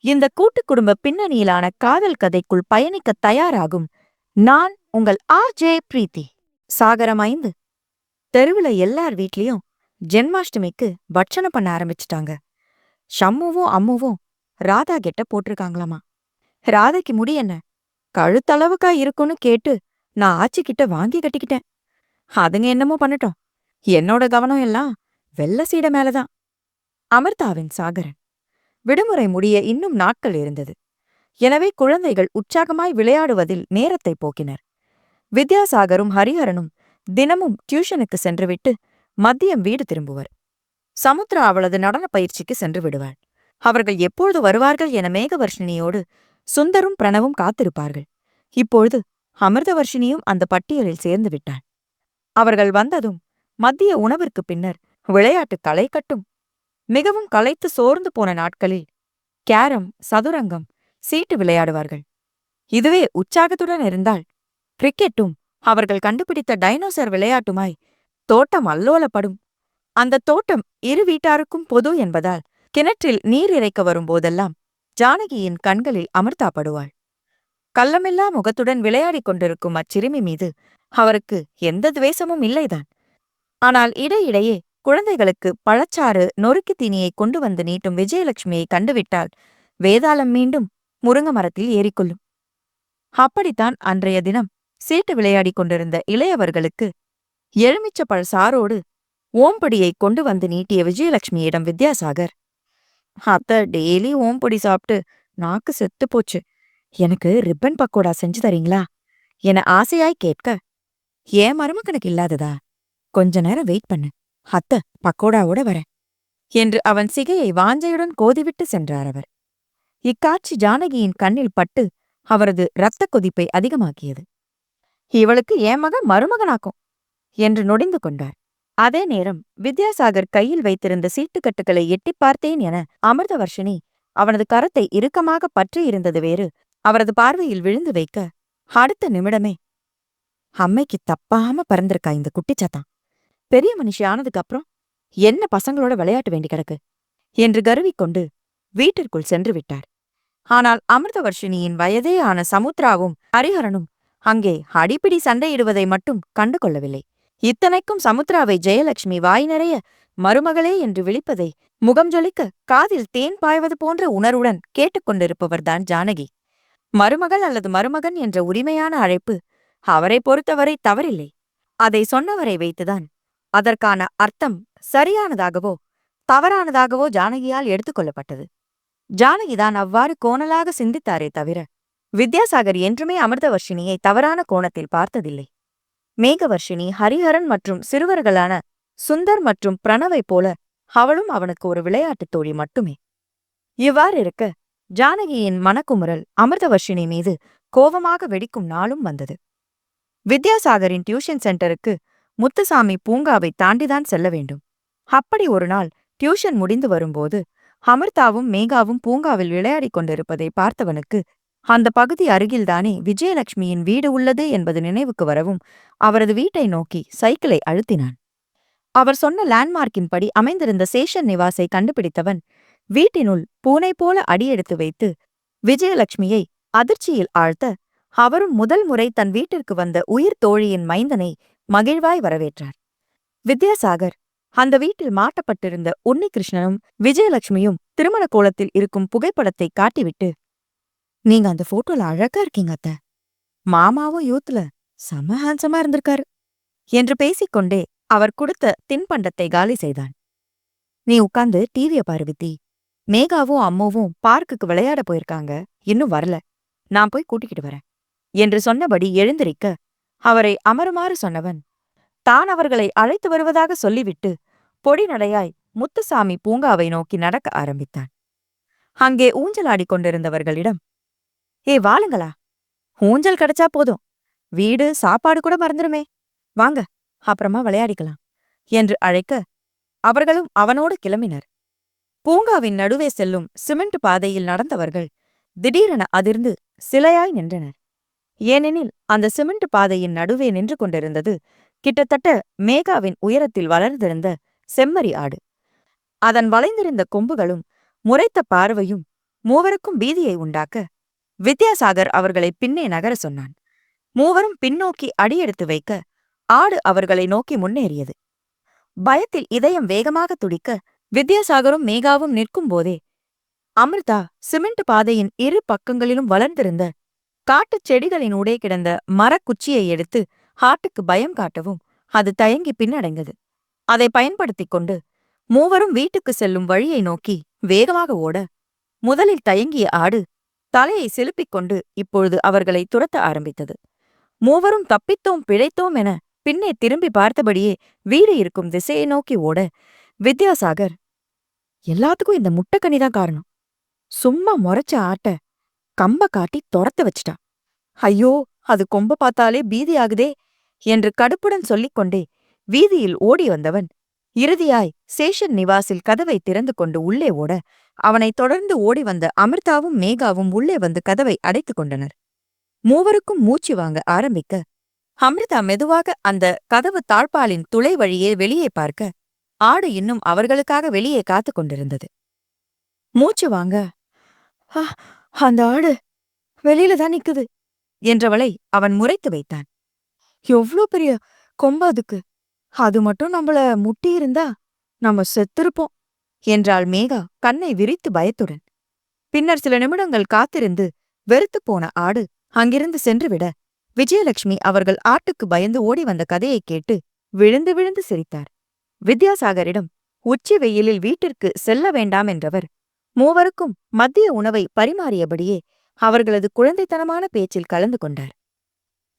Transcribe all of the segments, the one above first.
இந்த கூட்டு குடும்ப பின்னணியிலான காதல் கதைக்குள் பயணிக்க தயாராகும். நான் உங்கள் ஆர் ஜே பிரீத்தி. சாகரம் ஐந்து. தெருவுல எல்லார் வீட்லயும் ஜென்மாஷ்டமிக்கு பட்சணம் பண்ண ஆரம்பிச்சிட்டாங்க. ஷம்முவும் அம்முவும் ராதா கெட்ட போட்டிருக்காங்களாமா? ராதைக்கு முடி என்ன? கழுத்தளவுக்கா இருக்குன்னு கேட்டு நான் ஆச்சி கிட்ட வாங்கி கட்டிக்கிட்டேன். அதுங்க என்னமோ பண்ணட்டும். என்னோட கவனம் எல்லாம் வெள்ள சீடை மேலதான். அமிர்தாவின் சாகரன். விடுமுறை முடிய இன்னும் நாட்கள் இருந்தது. எனவே குழந்தைகள் உற்சாகமாய் விளையாடுவதில் நேரத்தை போக்கினர். வித்யாசாகரும் ஹரிஹரனும் தினமும் டியூஷனுக்கு சென்றுவிட்டு மதியம் வீடு திரும்புவர். சமுத்ரா அவளது நடனப் பயிற்சிக்கு சென்று விடுவாள். அவர்கள் எப்பொழுது வருவார்கள் என மேகவர்ஷினியோடு சுந்தரும் பிரணவும் காத்திருப்பார்கள். இப்பொழுது அமிர்தவர்ஷினியும் அந்த பட்டியலில் சேர்ந்து விட்டாள். அவர்கள் வந்ததும் மத்திய உணவிற்கு பின்னர் விளையாட்டு களை கட்டும் மிகவும் களைத்து சோர்ந்து போன நாட்களில் கேரம் சதுரங்கம் சீட்டு விளையாடுவார்கள். இதுவே உற்சாகத்துடன் இருந்தால் கிரிக்கெட்டும் அவர்கள் கண்டுபிடித்த டைனோசர் விளையாட்டுமாய் தோட்டம் அல்லோலப்படும். அந்த தோட்டம் இரு வீட்டாருக்கும் பொது என்பதால் கிணற்றில் நீர் இறைக்க வரும்போதெல்லாம் ஜானகியின் கண்களில் அமர்த்தாப்படுவாள் கள்ளமில்லா முகத்துடன் விளையாடிக் கொண்டிருக்கும் அச்சிறுமி மீது அவருக்கு எந்த துவேஷமும் இல்லைதான். ஆனால் இடையிடையே குழந்தைகளுக்கு பழச்சாறு நொறுக்கு தீனியை கொண்டு வந்து நீட்டும் விஜயலட்சுமியை கண்டுவிட்டால் வேதாளம் மீண்டும் முருங்க மரத்தில் ஏறிக்கொள்ளும். அப்படித்தான் அன்றைய தினம் சீட்டு விளையாடிக் கொண்டிருந்த இளையவர்களுக்கு எலுமிச்ச பழ சாரோடு ஓம்படியை கொண்டு வந்து நீட்டிய விஜயலட்சுமியிடம் வித்யாசாகர் அத்த டெய்லி ஓம்பொடி சாப்பிட்டு நாக்கு செத்து போச்சு. எனக்கு ரிப்பன் பக்கோடா செஞ்சு தரீங்களா? என ஆசையாய் கேட்க ஏன் மருமகனுக்கு இல்லாததா? கொஞ்ச நேரம் வெயிட் பண்ணு. அத்த பக்கோடாவோட வரேன். என்று அவன் சிகையை வாஞ்சையுடன் கோதிவிட்டு சென்றார் அவர். இக்காட்சி ஜானகியின் கண்ணில் பட்டு அவரது இரத்த கொதிப்பை அதிகமாக்கியது. இவளுக்கு என் மகன் மருமகனாக்கும் என்று நொடிந்து கொண்டார். அதே நேரம் வித்யாசாகர் கையில் வைத்திருந்த சீட்டுக்கட்டுகளை எட்டிப் பார்த்தேன் என அமிர்தவர்ஷினி அவனது கரத்தை இறுக்கமாக பற்றியிருந்தது வேறு அவரது பார்வையில் விழுந்து வைக்க அடுத்த நிமிடமே அம்மைக்கு தப்பாம பறந்திருக்கா இந்த குட்டிச்சாத்தான்? பெரிய மனுஷி ஆனதுக்கு அப்புறம் என்ன பசங்களோட விளையாட்டு வேண்டி கிடக்கு? என்று கருவிக்கொண்டு வீட்டிற்குள் சென்று விட்டார். ஆனால் அமிர்தவர்ஷினியின் வயதே ஆன சமுத்ராவும் ஹரிஹரனும் அங்கே அடிப்பிடி சண்டையிடுவதை மட்டும் கண்டு கொள்ளவில்லை இத்தனைக்கும் சமுத்ராவை ஜெயலட்சுமி வாய் நிறைய மருமகளே என்று விழிப்பதை முகம் ஜொலிக்க காதில் தேன் பாய்வது போன்ற உணர்வுடன் கேட்டுக்கொண்டிருப்பவர்தான் ஜானகி. மருமகள் அல்லது மருமகன் என்ற உரிமையான அழைப்பு அவரை பொறுத்தவரை தவறில்லை. அதை சொன்னவரை வைத்துதான் அதற்கான அர்த்தம் சரியானதாகவோ தவறானதாகவோ ஜானகியால் எடுத்துக்கொள்ளப்பட்டது ஜானகிதான் அவ்வாறு கோணலாக சிந்தித்தாரே தவிர வித்யாசாகர் என்றுமே அமிர்தவர்ஷினியை தவறான கோணத்தில் பார்த்ததில்லை. மேகவர்ஷினி ஹரிஹரன் மற்றும் சிறுவர்களான சுந்தர் மற்றும் பிரணவை போல அவளும் அவனுக்கு ஒரு விளையாட்டுத் தோழி மட்டுமே. இவ்வாறு இருக்க ஜானகியின் மனக்குமுறல் அமிர்தவர்ஷினி மீது கோபமாக வெடிக்கும் நாளும் வந்தது. வித்யாசாகரின் டியூஷன் சென்டருக்கு முத்துசாமி பூங்காவை தாண்டிதான் செல்ல வேண்டும். அப்படி ஒரு நாள் டியூஷன் முடிந்து வரும்போது அமிர்தாவும் மேகாவும் பூங்காவில் விளையாடிக் கொண்டிருப்பதை பார்த்தவனுக்கு அந்த பகுதி அருகில்தானே விஜயலட்சுமியின் வீடு உள்ளது என்பது நினைவுக்கு வரவும் அவரது வீட்டை நோக்கி சைக்கிளை அழுத்தினான். அவர் சொன்ன லேண்ட்மார்க்கின்படி அமைந்திருந்த சேஷன் நிவாசை கண்டுபிடித்தவன் வீட்டினுள் பூனை போல அடியெடுத்து வைத்து விஜயலட்சுமியை அதிர்ச்சியில் ஆழ்த்த அவரும் முதல் முறை தன் வீட்டிற்கு வந்த உயிர் தோழியின் மைந்தனை மகிழ்வாய் வரவேற்றார். வித்யாசாகர் அந்த வீட்டில் மாட்டப்பட்டிருந்த உன்னிகிருஷ்ணனும் விஜயலட்சுமியும் திருமண கோலத்தில் இருக்கும் புகைப்படத்தை காட்டிவிட்டு நீங்க அந்த போட்டோல அழகா இருக்கீங்க அத்த. மாமாவும் யூத்ல செம ஹான்சமா இருந்திருக்காரு என்று பேசிக்கொண்டே அவர் கொடுத்த தின்பண்டத்தை காலி செய்தான். நீ உட்கார்ந்து டிவிய பாரு மேகாவும் அம்மாவும் பார்க்குக்கு விளையாட போயிருக்காங்க. இன்னும் வரல. நான் போய் கூட்டிக்கிட்டு வரேன் என்று சொன்னபடி எழுந்திருக்க அவரை அமருமாறு சொன்னவன். தான் அவர்களை அழைத்து வருவதாக சொல்லிவிட்டு பொடி நடையாய் முத்துசாமி பூங்காவை நோக்கி நடக்க ஆரம்பித்தான். அங்கே ஊஞ்சலாடிக் கொண்டிருந்தவர்களிடம் ஏ வாளுங்களா ஊஞ்சல் கிடைச்சா போதும். வீடு சாப்பாடு கூட மறந்துடுமே. வாங்க அப்புறமா விளையாடிக்கலாம் என்று அழைக்க அவர்களும் அவனோடு கிளம்பினர். பூங்காவின் நடுவே செல்லும் சிமெண்ட் பாதையில் நடந்தவர்கள் திடீரென அதிர்ந்து சிலையாய் நின்றனர். ஏனெனில் அந்த சிமெண்ட் பாதையின் நடுவே நின்று கொண்டிருந்தது. கிட்டத்தட்ட மேகாவின் உயரத்தில் வளர்ந்திருந்த செம்மறி ஆடு. அதன் வளைந்திருந்த கொம்புகளும் முறைத்த பார்வையும் மூவருக்கும் பீதியை உண்டாக்க வித்யாசாகர் அவர்களை பின்னே நகர சொன்னான். மூவரும் பின்னோக்கி அடியெடுத்து வைக்க ஆடு அவர்களை நோக்கி முன்னேறியது. பயத்தில் இதயம் வேகமாக துடிக்க வித்யாசாகரும் மேகாவும் நிற்கும் போதே அமிர்தா சிமெண்ட் பாதையின் இரு பக்கங்களிலும் வளர்ந்திருந்த காட்டுச் செடிகளின் ஊடே கிடந்த மரக்குச்சியை எடுத்து ஹாட்டுக்கு பயம் காட்டவும் அது தயங்கி பின்னடைந்தது. அதை பயன்படுத்திக் கொண்டு மூவரும் வீட்டுக்கு செல்லும் வழியை நோக்கி வேகமாக ஓட முதலில் தயங்கிய ஆடு தலையை செலுப்பிக் கொண்டு இப்பொழுது அவர்களை துரத்த ஆரம்பித்தது. மூவரும் தப்பித்தோம் பிழைத்தோம் என பின்னே திரும்பி பார்த்தபடியே வீடு இருக்கும் திசையை நோக்கி ஓட வித்யாசாகர் எல்லாத்துக்கும் இந்த முட்டைக்கனிதான் காரணம். சும்மா முறைச்ச ஆட்ட கம்ப காட்டி துரத்து வச்சிட்டா. ஐயோ அது கொம்ப பார்த்தாலே பீதி ஆகுதே என்று கடுப்புடன் சொல்லிக் கொண்டே வீதியில் ஓடி வந்தவன். இறுதியாய் சேஷன் நிவாசில் கதவை திறந்து கொண்டு உள்ளே ஓட அவனைத் தொடர்ந்து ஓடி வந்த அமிர்தாவும் மேகாவும் உள்ளே வந்து கதவை அடைத்துக் கொண்டனர். மூவருக்கும் மூச்சு வாங்க ஆரம்பிக்க அமிர்தா மெதுவாக அந்த கதவு தாழ்பாலின் துளை வழியே வெளியே பார்க்க ஆடு இன்னும் அவர்களுக்காக வெளியே காத்துக் கொண்டிருந்தது. மூச்சு வாங்க. அந்த ஆடு வெளியில தான் நிக்குது என்றவளை அவன் முறைத்து வைத்தான். எவ்ளோ பெரிய கொம்பு அதுக்கு. அது மட்டும் நம்மள முட்டி இருந்தா நம்ம செத்திருப்போம் என்றாள் மேகா கண்ணை விரித்து பயத்துடன். பின்னர் சில நிமிடங்கள் காத்திருந்து வெறுத்துப் போன ஆடு அங்கிருந்து சென்றுவிட விஜயலட்சுமி அவர்கள் ஆட்டுக்கு பயந்து ஓடி வந்த கதையைக் கேட்டு விழுந்து விழுந்து சிரித்தார். வித்யாசாகரிடம் உச்சி வெயிலில் வீட்டிற்கு செல்ல வேண்டாம் என்றவர் மூவருக்கும் மத்திய உணவை பரிமாறியபடியே அவர்களது குழந்தைத்தனமான பேச்சில் கலந்து கொண்டார்.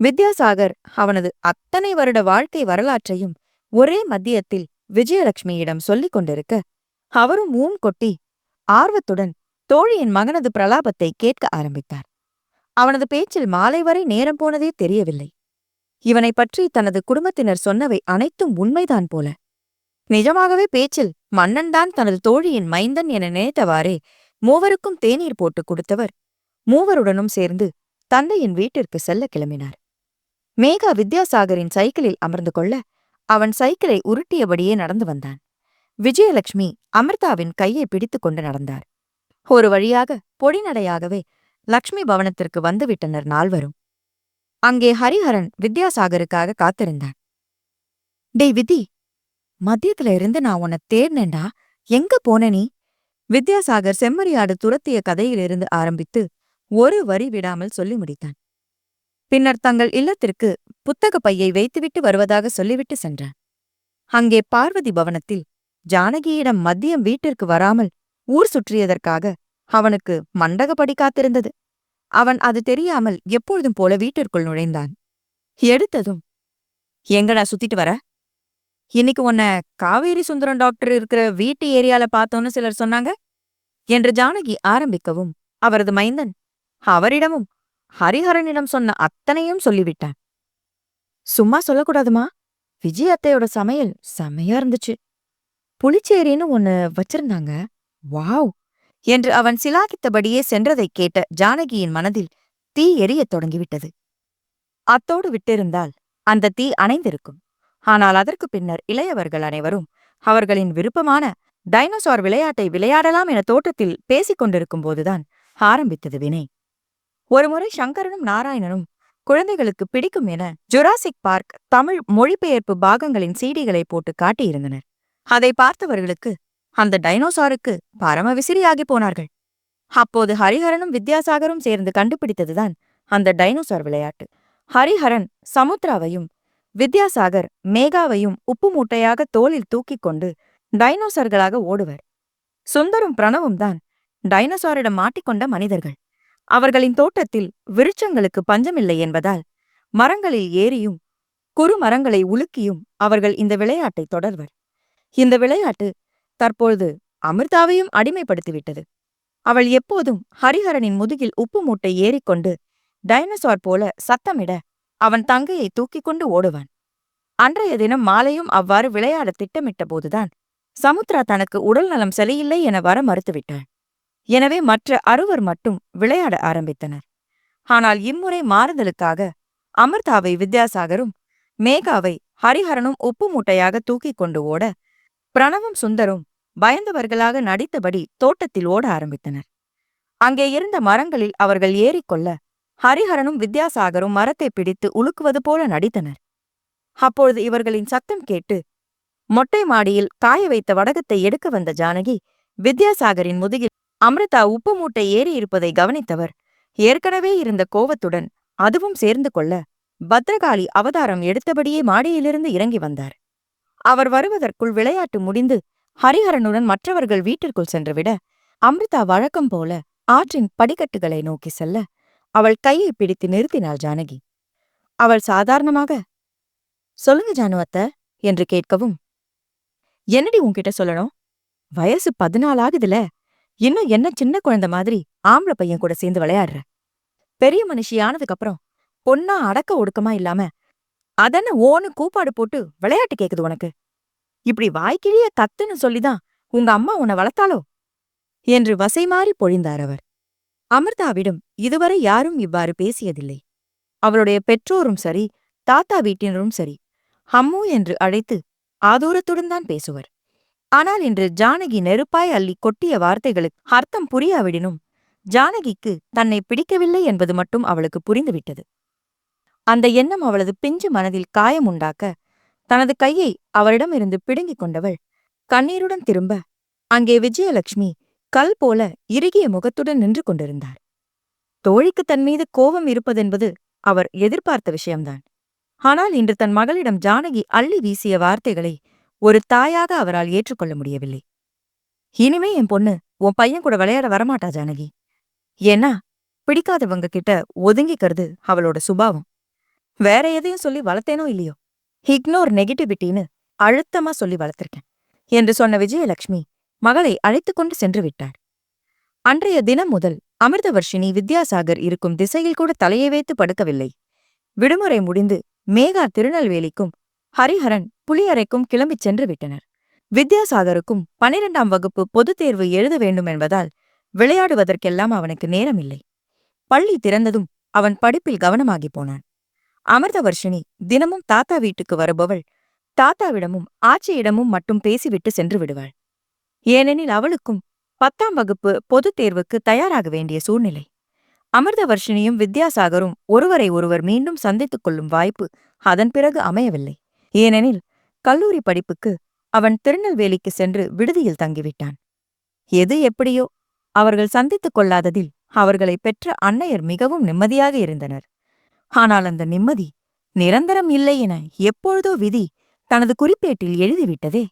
வித்யாசாகர் அவனது அத்தனை வருட வாழ்க்கை வரலாற்றையும் ஒரே மத்தியத்தில் விஜயலட்சுமியிடம் சொல்லிக் கொண்டிருக்க அவரும் ஊம் கொட்டி ஆர்வத்துடன் தோழியின் மகனது பிரலாபத்தை கேட்க ஆரம்பித்தார். அவனது பேச்சில் மாலை வரை நேரம் போனதே தெரியவில்லை. இவனைப் பற்றி தனது குடும்பத்தினர் சொன்னவை அனைத்தும் உண்மைதான் போல. நிஜமாகவே பேச்சில் மன்னன்தான் தனது தோழியின் மைந்தன் என நினைத்தவாறே மூவருக்கும் தேநீர் போட்டுக் கொடுத்தவர். மூவருடனும் சேர்ந்து தந்தையின் வீட்டிற்கு செல்ல கிளம்பினார். மேகா வித்யாசாகரின் சைக்கிளில் அமர்ந்து கொள்ள அவன் சைக்கிளை உருட்டியபடியே நடந்து வந்தான். விஜயலட்சுமி அமிர்தாவின் கையை பிடித்துக் கொண்டு நடந்தார். ஒரு வழியாக பொடிநடையாகவே லக்ஷ்மி பவனத்திற்கு வந்துவிட்டனர் நால்வரும். அங்கே ஹரிஹரன் வித்யாசாகருக்காக காத்திருந்தான். டே விதி மத்தியத்துல இருந்து நான் உன்னை தேர்னேன்டா எங்க போன நீ? வித்யாசாகர் செம்மறியாடு துரத்திய கதையிலிருந்து ஆரம்பித்து ஒரு வரி விடாமல் சொல்லி முடித்தான். பின்னர் தங்கள் இல்லத்திற்கு புத்தக பையை வைத்துவிட்டு வருவதாக சொல்லிவிட்டு சென்றான். அங்கே பார்வதி பவனத்தில் ஜானகியிடம் மதியம் வீட்டிற்கு வராமல் ஊர் சுற்றியதற்காக அவனுக்கு மண்டகப்படி காத்திருந்தது. அவன் அது தெரியாமல் எப்பொழுதும் போல வீட்டிற்குள் நுழைந்தான். எடுத்ததும் எங்கடா சுத்திட்டு வர? இன்னைக்கு உன்னை காவேரி சுந்தரம் டாக்டர் இருக்கிற வீட்டு ஏரியால பார்த்தோன்னு சிலர் சொன்னாங்க. என்று ஜானகி ஆரம்பிக்கவும் அவரது மைந்தன் அவரிடமும் ஹரிஹரனிடம் சொன்ன அத்தனையும் சொல்லிவிட்டான். சும்மா சொல்லக்கூடாதுமா? விஜய் அத்தையோட சமையல் செமையா இருந்துச்சு. புளிச்சேரின்னு ஒன்னு வச்சிருந்தாங்க. வாவ்! என்று அவன் சிலாகித்தபடியே சென்றதைக் கேட்ட ஜானகியின் மனதில் தீ எரியத் தொடங்கிவிட்டது. அத்தோடு விட்டிருந்தால் அந்த தீ அணைந்திருக்கும். ஆனால் அதற்கு பின்னர் இளையவர்கள் அனைவரும் அவர்களின் விருப்பமான டைனோசார் விளையாட்டை விளையாடலாம் என தோட்டத்தில் பேசிக் கொண்டிருக்கும் போதுதான் ஆரம்பித்தது வினை. ஒருமுறை சங்கரனும் நாராயணனும் குழந்தைகளுக்கு பிடிக்கும் என ஜுராசிக் பார்க் தமிழ் மொழிபெயர்ப்பு பாகங்களின் சீடிகளை போட்டு காட்டியிருந்தனர். அதை பார்த்தவர்களுக்கு அந்த டைனோசாருக்கு பரம விசிறியாகி போனார்கள். அப்போது ஹரிஹரனும் வித்யாசாகரும் சேர்ந்து கண்டுபிடித்ததுதான் அந்த டைனோசார் விளையாட்டு. ஹரிஹரன் சமுத்ராவையும் வித்யாசாகர் மேகாவையும் உப்பு மூட்டையாக தோளில் தூக்கிக் கொண்டு டைனோசர்களாக ஓடுவர். சுந்தரும் பிரணவும் தான் டைனோசாரிடம் மாட்டிக்கொண்ட மனிதர்கள். அவர்களின் தோட்டத்தில் விருட்சங்களுக்கு பஞ்சமில்லை என்பதால் மரங்களில் ஏறியும் குறு மரங்களை உலுக்கியும் அவர்கள் இந்த விளையாட்டை தொடர்வர். இந்த விளையாட்டு தற்பொழுது அமிர்தாவையும் அடிமைப்படுத்திவிட்டது. அவள் எப்போதும் ஹரிஹரனின் முதுகில் உப்பு மூட்டை ஏறிக்கொண்டு டைனோசார் போல சத்தமிட அவன் தங்கையை தூக்கிக் கொண்டு ஓடுவான். அன்றைய தினம் மாலையும் அவ்வாறு விளையாட திட்டமிட்ட போதுதான் சமுத்ரா தனக்கு உடல் நலம் சரியில்லை என வர மறுத்துவிட்டாள். எனவே மற்ற அறுவர் மட்டும் விளையாட ஆரம்பித்தனர். ஆனால் இம்முறை மாறுதலுக்காக அமிர்தாவை வித்யாசாகரும் மேகாவை ஹரிஹரனும் உப்பு மூட்டையாக தூக்கிக் கொண்டு ஓட பிரணவும் சுந்தரும் பயந்தவர்களாக நடித்தபடி தோட்டத்தில் ஓட ஆரம்பித்தனர். அங்கே இருந்த மரங்களில் அவர்கள் ஏறிக்கொள்ள ஹரிஹரனும் வித்யாசாகரும் மரத்தை பிடித்து உலுக்குவது போல நடித்தனர். அப்பொழுது இவர்களின் சத்தம் கேட்டு மொட்டை மாடியில் காய வைத்த வடகத்தை எடுக்க வந்த ஜானகி வித்யாசாகரின் முதுகில் அமிர்தா உப்பு மூட்டை ஏறி இருப்பதை கவனித்தவர். ஏற்கனவே இருந்த கோவத்துடன் அதுவும் சேர்ந்து கொள்ள பத்ரகாளி அவதாரம் எடுத்தபடியே மாடியிலிருந்து இறங்கி வந்தார். அவர் வருவதற்குள் விளையாட்டு முடிந்து ஹரிஹரனுடன் மற்றவர்கள் வீட்டிற்குள் சென்றுவிட அமிர்தா வழக்கம் போல ஆற்றின் படிக்கட்டுகளை நோக்கி செல்ல அவள் கையை பிடித்து நிறுத்தினாள் ஜானகி. அவள் சாதாரணமாக சொல்லுங்க ஜானுவத்த என்று கேட்கவும் என்னடி உன்கிட்ட சொல்லணும்? வயசு பதினாலு ஆகுதுல இன்னும் என்ன சின்ன குழந்தை மாதிரி ஆம்பளை பையன் கூட சேர்ந்து விளையாடுற? பெரிய மனுஷி ஆனதுக்கப்புறம் பொண்ணா அடக்க ஒடுக்கமா இல்லாம அதென்ன ஓன்னு கூப்பாடு போட்டு விளையாட்டு கேக்குது உனக்கு? இப்படி வாய்க்கிழிய கத்துன்னு சொல்லிதான் உங்க அம்மா உன்னை வளர்த்தாளோ? என்று வசை மாறி பொழிந்தார் அவர். அமிர்தாவிடம் இதுவரை யாரும் இவ்வாறு பேசியதில்லை. அவளுடைய பெற்றோரும் சரி தாத்தா வீட்டினரும் சரி ஹம்மு என்று அழைத்து ஆதூரத்துடன் தான் பேசுவர். ஆனால் இன்று ஜானகி நெருப்பாய் அள்ளி கொட்டிய வார்த்தைகளுக்கு அர்த்தம் புரியாவிடினும் ஜானகிக்கு தன்னை பிடிக்கவில்லை என்பது மட்டும் அவளுக்கு புரிந்துவிட்டது. அந்த எண்ணம் அவளது பிஞ்சு மனதில் காயம் உண்டாக்க தனது கையை அவரிடமிருந்து பிடுங்கிக் கொண்டவள் கண்ணீருடன் திரும்ப அங்கே விஜயலட்சுமி கல் போல இறுகிய முகத்துடன் நின்று கொண்டிருந்தார். தோழிக்கு தன் மீது கோபம் இருப்பதென்பது அவர் எதிர்பார்த்த விஷயம்தான். ஆனால் இன்று தன் மகளிடம் ஜானகி அள்ளி வீசிய வார்த்தைகளை ஒரு தாயாக அவரால் ஏற்றுக்கொள்ள முடியவில்லை. இனிமே என் பொண்ணு உன் பையன் கூட விளையாட வரமாட்டா ஜானகி? ஏன்னா பிடிக்காதவங்க கிட்ட ஒதுங்கிக்கிறது அவளோட சுபாவம். வேற எதையும் சொல்லி வளர்த்தேனோ இல்லையோ? இக்னோர் நெகட்டிவிட்டின்னு அழுத்தமா சொல்லி வளர்த்திருக்கேன். என்று சொன்ன விஜயலட்சுமி மகளை அழைத்துக் கொண்டு சென்று விட்டார். அன்றைய தினம் முதல் அமிர்தவர்ஷினி வித்யாசாகர் இருக்கும் திசையில் கூட தலையை வைத்து படுக்கவில்லை. விடுமுறை முடிந்து மேகா திருநெல்வேலிக்கும் ஹரிஹரன் புளியறைக்கும் கிளம்பிச் சென்று விட்டனர். வித்யாசாகருக்கும் பனிரெண்டாம் வகுப்பு பொதுத் தேர்வு எழுத வேண்டும் என்பதால் விளையாடுவதற்கெல்லாம் அவனுக்கு நேரமில்லை. பள்ளி திறந்ததும் அவன் படிப்பில் கவனமாகி போனான். அமிர்தவர்ஷினி தினமும் தாத்தா வீட்டுக்கு வருபவள் தாத்தாவிடமும் ஆச்சியிடமும் மட்டும் பேசிவிட்டு சென்று விடுவாள். ஏனெனில் அவளுக்கும் பத்தாம் வகுப்பு பொதுத் தேர்வுக்கு தயாராக வேண்டிய சூழ்நிலை. அமிர்தவர்ஷினியும் வித்யாசாகரும் ஒருவரை ஒருவர் மீண்டும் சந்தித்துக் கொள்ளும் வாய்ப்பு அதன் பிறகு அமையவில்லை. ஏனெனில் கல்லூரி படிப்புக்கு அவன் திருநெல்வேலிக்கு சென்று விடுதியில் தங்கிவிட்டான். எது எப்படியோ அவர்கள் சந்தித்துக் கொள்ளாததில் அவர்களை பெற்ற அன்னையர் மிகவும் நிம்மதியாக இருந்தனர். ஆனால் அந்த நிம்மதி நிரந்தரம் இல்லை என எப்பொழுதோ விதி தனது குறிப்பேட்டில் எழுதிவிட்டதே.